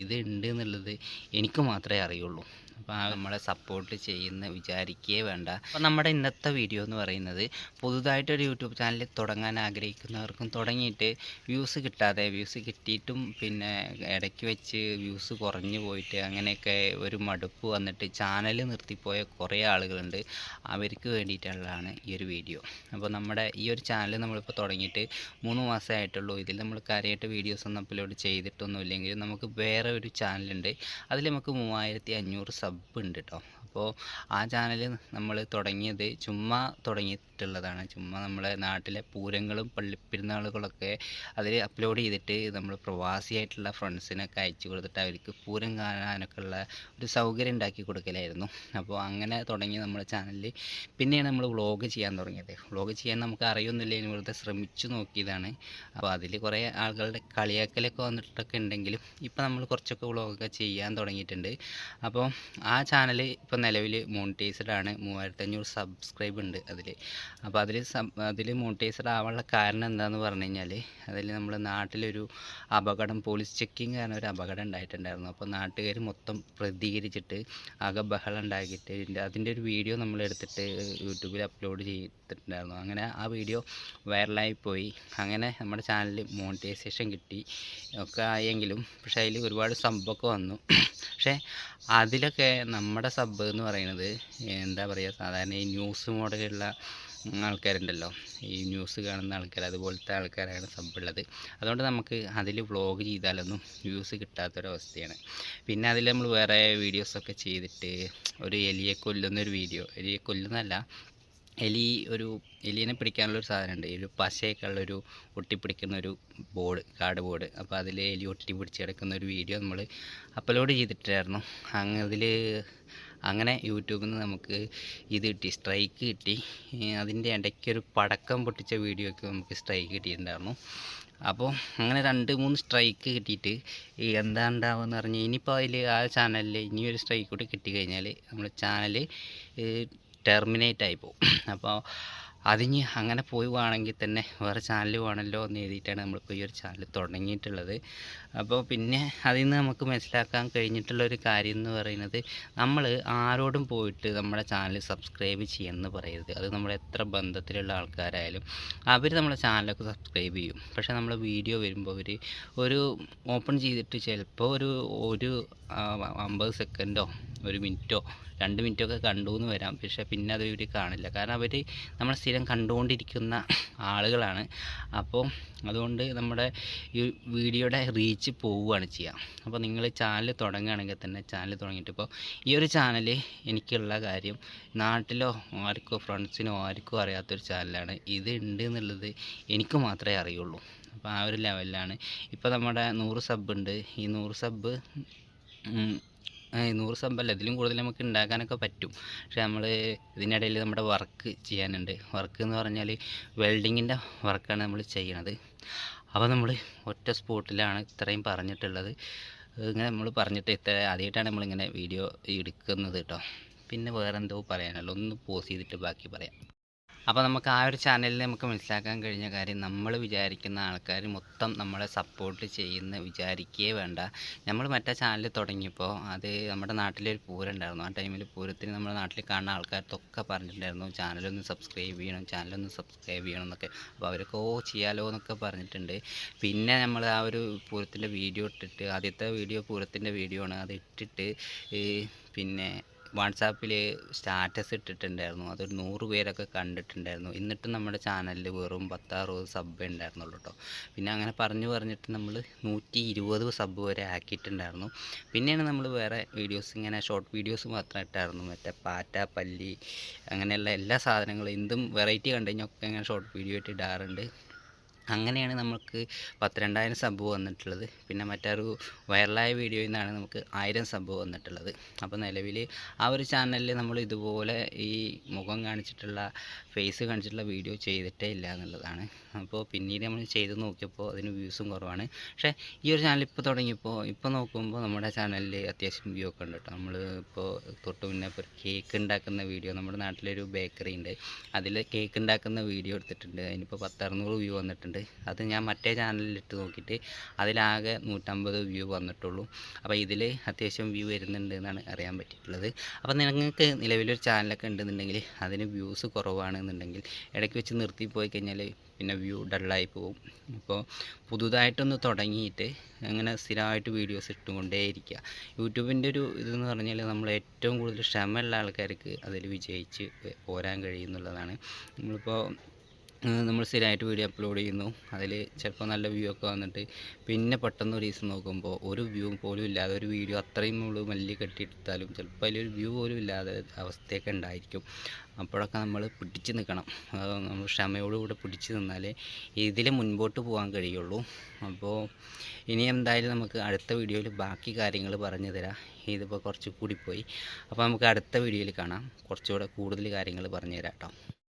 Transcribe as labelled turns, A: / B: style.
A: ഇത് ഉണ്ട് എന്നുള്ളത് എനിക്ക് മാത്രമേ അറിയുള്ളൂ. അപ്പോൾ ആ നമ്മളെ സപ്പോർട്ട് ചെയ്യുന്ന വിചാരിക്കുകയേ വേണ്ട. അപ്പോൾ നമ്മുടെ ഇന്നത്തെ വീഡിയോ എന്ന് പറയുന്നത് പുതുതായിട്ടൊരു യൂട്യൂബ് ചാനൽ തുടങ്ങാൻ ആഗ്രഹിക്കുന്നവർക്കും തുടങ്ങിയിട്ട് വ്യൂസ് കിട്ടാതെ വ്യൂസ് കിട്ടിയിട്ടും പിന്നെ ഇടയ്ക്ക് വെച്ച് വ്യൂസ് കുറഞ്ഞു പോയിട്ട് അങ്ങനെയൊക്കെ ഒരു മടുപ്പ് വന്നിട്ട് ചാനൽ നിർത്തിപ്പോയ കുറേ ആളുകളുണ്ട്. അവർക്ക് വേണ്ടിയിട്ടുള്ളതാണ് ഈ ഒരു വീഡിയോ അപ്പോൾ നമ്മുടെ ഈ ഒരു ചാനൽ നമ്മളിപ്പോൾ തുടങ്ങിയിട്ട് മൂന്ന് മാസമേ ആയിട്ടുള്ളൂ. ഇതിൽ നമ്മൾ കാര്യമായിട്ട് വീഡിയോസ് ഒന്നും അപ്ലോഡ് ചെയ്തിട്ടൊന്നുമില്ലെങ്കിലും നമുക്ക് വേറെ ഒരു ചാനലുണ്ട് അതിൽ നമുക്ക് മൂവായിരത്തി അഞ്ഞൂറ് സബ് ഉണ്ട് കേട്ടോ അപ്പോൾ ആ ചാനൽ നമ്മൾ തുടങ്ങിയത് ചുമ്മാ തുടങ്ങിയിട്ടുള്ളതാണ്. ചുമ്മാ നമ്മളെ നാട്ടിലെ പൂരങ്ങളും പള്ളിപ്പെരുന്നാളുകളൊക്കെ അതിൽ അപ്ലോഡ് ചെയ്തിട്ട് നമ്മൾ പ്രവാസിയായിട്ടുള്ള ഫ്രണ്ട്സിനൊക്കെ അയച്ചു കൊടുത്തിട്ട് അവർക്ക് പൂരം കാണാനൊക്കെ ഉള്ള ഒരു സൗകര്യം ഉണ്ടാക്കി കൊടുക്കലായിരുന്നു. അപ്പോൾ അങ്ങനെ തുടങ്ങി നമ്മുടെ ചാനലിൽ പിന്നെയാണ് നമ്മൾ വ്ളോഗ് ചെയ്യാൻ തുടങ്ങിയത്. വ്ളോഗ് ചെയ്യാൻ നമുക്ക് അറിയൊന്നുമില്ല. ഇനി വെറുതെ ശ്രമിച്ചു നോക്കിയതാണ്. അപ്പോൾ അതിൽ കുറേ ആളുകളുടെ കളിയാക്കലൊക്കെ വന്നിട്ടൊക്കെ ഉണ്ടെങ്കിലും ഇപ്പോൾ നമ്മൾ കുറച്ചൊക്കെ വ്ളോഗൊക്കെ ചെയ്യാൻ തുടങ്ങിയിട്ടുണ്ട്. അപ്പോൾ ചാനൽ ഇപ്പോൾ നിലവിൽ മോണിറ്റൈസ്ഡ് ആണ് മൂവായിരത്തഞ്ഞൂറ് സബ്സ്ക്രൈബ് ഉണ്ട് അതിൽ അപ്പോൾ അതിൽ അതിൽ മോണിറ്റൈസ്ഡ് ആവാനുള്ള കാരണം എന്താണെന്ന് പറഞ്ഞു കഴിഞ്ഞാൽ അതിൽ നമ്മൾ നാട്ടിലൊരു അപകടം പോലീസ് ചെക്കിങ് കാരണം ഒരു അപകടം ഉണ്ടായിട്ടുണ്ടായിരുന്നു. അപ്പോൾ നാട്ടുകാർ മൊത്തം പ്രതികരിച്ചിട്ട് ആകെ ബഹളം ഉണ്ടാക്കിയിട്ട് അതിന്റെ ഒരു വീഡിയോ നമ്മൾ എടുത്തിട്ട് യൂട്യൂബിൽ അപ്ലോഡ് ചെയ്തിട്ടുണ്ടായിരുന്നു. അങ്ങനെ ആ വീഡിയോ വൈറലായി പോയി. അങ്ങനെ നമ്മുടെ ചാനലിൽ മോണിറ്റൈസേഷൻ കിട്ടി. ഒക്കെ ആയെങ്കിലും പക്ഷേ അതിൽ ഒരുപാട് സംഭവമൊക്കെ വന്നു. പക്ഷേ അതിലൊക്കെ നമ്മുടെ സബ് എന്ന് പറയുന്നത് എന്താ പറയുക സാധാരണ ഈ ന്യൂസ് മോഡലുള്ള ആൾക്കാരുണ്ടല്ലോ. ഈ ന്യൂസ് കാണുന്ന ആൾക്കാർ അതുപോലത്തെ ആൾക്കാരാണ് സബ്ബുള്ളത് അതുകൊണ്ട് നമുക്ക് അതിൽ വ്ളോഗ് ചെയ്താലൊന്നും വ്യൂസ് കിട്ടാത്തൊരവസ്ഥയാണ്. പിന്നെ അതിൽ നമ്മൾ വേറെ വീഡിയോസൊക്കെ ചെയ്തിട്ട് ഒരു എലിയെ കൊല്ലുന്നൊരു വീഡിയോ എലിയെ കൊല്ലുന്നതല്ല എലി ഒരു എലീനെ പിടിക്കാനുള്ള ഒരു സാധനമുണ്ട് ഒരു പശയൊക്കെ ഉള്ളൊരു ഒട്ടിപ്പിടിക്കുന്ന ഒരു ബോർഡ് കാർഡ് ബോർഡ്. അപ്പോൾ അതിൽ എലി ഒട്ടി പിടിച്ച് കിടക്കുന്ന ഒരു വീഡിയോ നമ്മൾ അപ്ലോഡ് ചെയ്തിട്ടായിരുന്നു. അങ്ങ് അതിൽ അങ്ങനെ യൂട്യൂബിൽ നിന്ന് നമുക്ക് ഇത് കിട്ടി സ്ട്രൈക്ക് കിട്ടി. അതിന്റെ ഇടയ്ക്കൊരു പടക്കം പൊട്ടിച്ച വീഡിയോയ്ക്ക് നമുക്ക് സ്ട്രൈക്ക് കിട്ടിയിട്ടുണ്ടായിരുന്നു. അപ്പോൾ അങ്ങനെ രണ്ട് മൂന്ന് സ്ട്രൈക്ക് കിട്ടിയിട്ട് ഈ എന്താ ഉണ്ടാവുമെന്ന് പറഞ്ഞാൽ ഇനിയിപ്പോൾ അതിൽ ആ ചാനലിൽ ഇനിയൊരു സ്ട്രൈക്ക് കൂടി കിട്ടിക്കഴിഞ്ഞാൽ നമ്മുടെ ചാനൽ ടെർമിനേറ്റ് ആയി പോകും അപ്പോൾ അതിന് അങ്ങനെ പോയി വേണമെങ്കിൽ തന്നെ വേറെ ചാനൽ വേണമല്ലോ എന്ന് എഴുതിയിട്ടാണ് നമ്മളിപ്പോൾ ഈ ഒരു ചാനൽ തുടങ്ങിയിട്ടുള്ളത്. അപ്പോൾ പിന്നെ അതിൽ നിന്ന് നമുക്ക് മനസ്സിലാക്കാൻ കഴിഞ്ഞിട്ടുള്ള ഒരു കാര്യം എന്ന് പറയുന്നത് നമ്മൾ ആരോടും പോയിട്ട് നമ്മുടെ ചാനൽ സബ്സ്ക്രൈബ് ചെയ്യുമെന്ന് പറയരുത്. അത് നമ്മൾ എത്ര ബന്ധത്തിലുള്ള ആൾക്കാരായാലും അവർ നമ്മുടെ ചാനലൊക്കെ സബ്സ്ക്രൈബ് ചെയ്യും. പക്ഷേ നമ്മൾ വീഡിയോ വരുമ്പോൾ അവർ ഒരു ഓപ്പൺ ചെയ്തിട്ട് ചിലപ്പോൾ ഒരു ഒരു അമ്പത് സെക്കൻഡോ ഒരു മിനിറ്റോ രണ്ട് മിനിറ്റൊക്കെ കണ്ടു എന്ന് വരാം. പക്ഷേ പിന്നെ അത് ഇവർ കാണില്ല. കാരണം അവർ നമ്മൾ സ്ഥിരം കണ്ടുകൊണ്ടിരിക്കുന്ന ആളുകളാണ്. അപ്പോൾ അതുകൊണ്ട് നമ്മുടെ ഈ വീഡിയോയുടെ റീച്ച് പോവുകയാണ് ചെയ്യുക അപ്പോൾ നിങ്ങൾ ചാനൽ തുടങ്ങുകയാണെങ്കിൽ തന്നെ ചാനൽ തുടങ്ങിയിട്ട് ഇപ്പോൾ ഈ ഒരു ചാനൽ എനിക്കുള്ള കാര്യം നാട്ടിലോ ആർക്കോ ഫ്രണ്ട്സിനോ ആർക്കോ അറിയാത്തൊരു ചാനലാണ് ഇത് ഉണ്ട് എന്നുള്ളത് എനിക്ക് മാത്രമേ അറിയുള്ളൂ. അപ്പോൾ ആ ഒരു ലെവലിലാണ് ഇപ്പോൾ നമ്മുടെ നൂറ് സബ് ഉണ്ട്. ഈ നൂറ് സബ് നൂറ് സംഭവമല്ല ഇതിലും കൂടുതൽ നമുക്ക് ഉണ്ടാക്കാനൊക്കെ പറ്റും. പക്ഷേ നമ്മൾ ഇതിനിടയിൽ നമ്മുടെ വർക്ക് ചെയ്യാനുണ്ട്. വർക്ക് എന്ന് പറഞ്ഞാൽ വെൽഡിങ്ങിന്റെ വർക്കാണ് നമ്മൾ ചെയ്യണത്. അപ്പോൾ നമ്മൾ ഒറ്റ സ്പോട്ടിലാണ് ഇത്രയും പറഞ്ഞിട്ടുള്ളത്. ഇങ്ങനെ നമ്മൾ പറഞ്ഞിട്ട് ഇത്ര ആദ്യമായിട്ടാണ് നമ്മളിങ്ങനെ വീഡിയോ എടുക്കുന്നത് കേട്ടോ. പിന്നെ വേറെ എന്തോ പറയാനല്ലോ ഒന്ന് പോസ് ചെയ്തിട്ട് ബാക്കി പറയാം. അപ്പോൾ നമുക്ക് ആ ഒരു ചാനലിൽ നമുക്ക് മനസ്സിലാക്കാൻ കഴിഞ്ഞ കാര്യം നമ്മൾ വിചാരിക്കുന്ന ആൾക്കാർ മൊത്തം നമ്മളെ സപ്പോർട്ട് ചെയ്യുന്ന വിചാരിക്കുകയേ വേണ്ട. നമ്മൾ മറ്റേ ചാനൽ തുടങ്ങിയപ്പോൾ അത് നമ്മുടെ നാട്ടിലൊരു പൂരം ഉണ്ടായിരുന്നു ആ ടൈമിൽ പൂരത്തിന് നമ്മുടെ നാട്ടിൽ കാണുന്ന ആൾക്കാർക്കൊക്കെ പറഞ്ഞിട്ടുണ്ടായിരുന്നു ചാനലൊന്ന് സബ്സ്ക്രൈബ് ചെയ്യണം ചാനലൊന്ന് സബ്സ്ക്രൈബ് ചെയ്യണം എന്നൊക്കെ. അപ്പോൾ അവരൊക്കെ ഓ ചെയ്യാലോ എന്നൊക്കെ പറഞ്ഞിട്ടുണ്ട്. പിന്നെ നമ്മൾ ആ ഒരു പൂരത്തിന്റെ വീഡിയോ ഇട്ടിട്ട് ആദ്യത്തെ വീഡിയോ പൂരത്തിന്റെ വീഡിയോ ആണ്. അത് ഇട്ടിട്ട് പിന്നെ വാട്സാപ്പിൽ സ്റ്റാറ്റസ് ഇട്ടിട്ടുണ്ടായിരുന്നു. അതൊരു നൂറ് പേരൊക്കെ കണ്ടിട്ടുണ്ടായിരുന്നു. എന്നിട്ടും നമ്മുടെ ചാനലിൽ വെറും പത്താറുപത് സബ്ബേ ഉണ്ടായിരുന്നുള്ളൂ കേട്ടോ പിന്നെ അങ്ങനെ പറഞ്ഞു പറഞ്ഞിട്ട് നമ്മൾ നൂറ്റി ഇരുപത് സബ് വരെ ആക്കിയിട്ടുണ്ടായിരുന്നു. പിന്നെയാണ് നമ്മൾ വേറെ വീഡിയോസ് ഇങ്ങനെ ഷോർട്ട് വീഡിയോസ് മാത്രം ഇട്ടായിരുന്നു. മറ്റേ പാറ്റ പല്ലി അങ്ങനെയുള്ള എല്ലാ സാധനങ്ങളും എന്തും വെറൈറ്റി കണ്ടു കഴിഞ്ഞാൽ ഒക്കെ ഇങ്ങനെ ഷോർട്ട് വീഡിയോ ആയിട്ട് ഇടാറുണ്ട്. അങ്ങനെയാണ് നമുക്ക് പത്തിരണ്ടായിരം സബ് വന്നിട്ടുള്ളത്. പിന്നെ മറ്റൊരു വൈറലായ വീഡിയോയിൽ നിന്നാണ് നമുക്ക് ആയിരം സബ് വന്നിട്ടുള്ളത്. അപ്പോൾ നിലവിൽ ആ ഒരു ചാനലിൽ നമ്മൾ ഇതുപോലെ ഈ മുഖം കാണിച്ചിട്ടുള്ള ഫേസ് കാണിച്ചിട്ടുള്ള വീഡിയോ ചെയ്തിട്ടേ ഇല്ല എന്നുള്ളതാണ്. അപ്പോൾ പിന്നീട് നമ്മൾ ചെയ്ത് നോക്കിയപ്പോൾ അതിന് വ്യൂസും കുറവാണ്. പക്ഷേ ഈ ഒരു ചാനൽ ഇപ്പോൾ തുടങ്ങിയപ്പോൾ ഇപ്പോൾ നോക്കുമ്പോൾ നമ്മുടെ ചാനലിൽ അത്യാവശ്യം വ്യൂ ഒക്കെ ഉണ്ട് കേട്ടോ. നമ്മൾ ഇപ്പോൾ തൊട്ട് മുന്നേ ഇപ്പോൾ കേക്ക് ഉണ്ടാക്കുന്ന വീഡിയോ നമ്മുടെ നാട്ടിലൊരു ബേക്കറി ഉണ്ട്. അതിൽ കേക്ക് ഉണ്ടാക്കുന്ന വീഡിയോ എടുത്തിട്ടുണ്ട്. അതിനിപ്പോൾ പത്തറുന്നൂറ് വ്യൂ വന്നിട്ടുണ്ട്. വന്നിട്ടുണ്ട്. അത് ഞാൻ മറ്റേ ചാനലിൽ ഇട്ട് നോക്കിയിട്ട് അതിലാകെ നൂറ്റമ്പത് വ്യൂ വന്നിട്ടുള്ളൂ. അപ്പോൾ ഇതിൽ അത്യാവശ്യം വ്യൂ വരുന്നുണ്ട് എന്നാണ് അറിയാൻ പറ്റിയിട്ടുള്ളത്. അപ്പോൾ നിങ്ങൾക്ക് നിലവിലൊരു ചാനലൊക്കെ ഉണ്ടെന്നുണ്ടെങ്കിൽ അതിന് വ്യൂസ് കുറവാണെന്നുണ്ടെങ്കിൽ ഇടയ്ക്ക് വെച്ച് നിർത്തി പോയി കഴിഞ്ഞാൽ പിന്നെ വ്യൂ ഡള്ളായി പോകും. അപ്പോൾ പുതുതായിട്ടൊന്ന് തുടങ്ങിയിട്ട് അങ്ങനെ സ്ഥിരമായിട്ട് വീഡിയോസ് ഇട്ടുകൊണ്ടേയിരിക്കുക. യൂട്യൂബിന്റെ ഒരു ഇതെന്ന് പറഞ്ഞാൽ നമ്മൾ ഏറ്റവും കൂടുതൽ ക്ഷമയുള്ള ആൾക്കാർക്ക് അതിൽ വിജയിച്ച് പോരാൻ കഴിയുന്നുള്ളതാണ്. നമ്മളിപ്പോൾ നമ്മൾ സ്ഥിരമായിട്ട് വീഡിയോ അപ്ലോഡ് ചെയ്യുന്നു. അതിൽ ചിലപ്പോൾ നല്ല വ്യൂ ഒക്കെ വന്നിട്ട് പിന്നെ പെട്ടെന്ന് ഒരു ദിവസം നോക്കുമ്പോൾ ഒരു വ്യൂ പോലും ഇല്ലാതെ ഒരു വീഡിയോ അത്രയും നമ്മൾ മല്ലി കെട്ടിയെടുത്താലും ചിലപ്പോൾ അതിലൊരു വ്യൂ പോലും ഇല്ലാതെ അവസ്ഥയൊക്കെ ഉണ്ടായിരിക്കും. അപ്പോഴൊക്കെ നമ്മൾ പിടിച്ച് നിൽക്കണം നമ്മൾ ക്ഷമയോടുകൂടെ പിടിച്ച് നിന്നാലേ ഇതിൽ മുൻപോട്ട് പോകാൻ കഴിയുള്ളൂ. അപ്പോൾ ഇനി എന്തായാലും നമുക്ക് അടുത്ത വീഡിയോയിൽ ബാക്കി കാര്യങ്ങൾ പറഞ്ഞു തരാം. ഇതിപ്പോൾ കുറച്ച് കൂടിപ്പോയി. അപ്പോൾ നമുക്ക് അടുത്ത വീഡിയോയിൽ കാണാം. കുറച്ചുകൂടെ കൂടുതൽ കാര്യങ്ങൾ പറഞ്ഞു തരാം കേട്ടോ